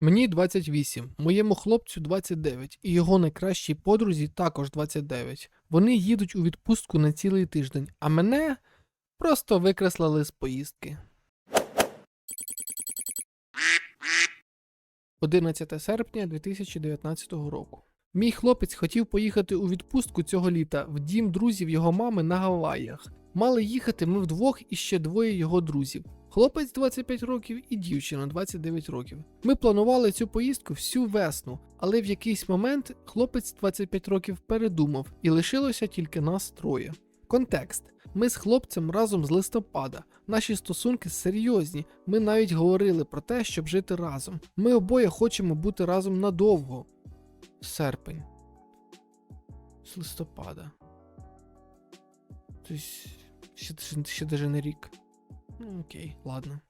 Мені 28, моєму хлопцю 29, і його найкращій подрузі також 29. Вони їдуть у відпустку на цілий тиждень, а мене просто викреслили з поїздки. 11 серпня 2019 року. Мій хлопець хотів поїхати у відпустку цього літа в дім друзів його мами на Гаваях. Мали їхати ми вдвох і ще двоє його друзів. Хлопець 25 років і дівчина 29 років. Ми планували цю поїздку всю весну, але в якийсь момент хлопець 25 років передумав і лишилося тільки нас троє. Контекст: ми з хлопцем разом з листопада. Наші стосунки серйозні. Ми навіть говорили про те, щоб жити разом. Ми обоє хочемо бути разом надовго. Серпень. З листопада. Тобто, ще, ще, ще даже не рік. Ну, окей, ладно.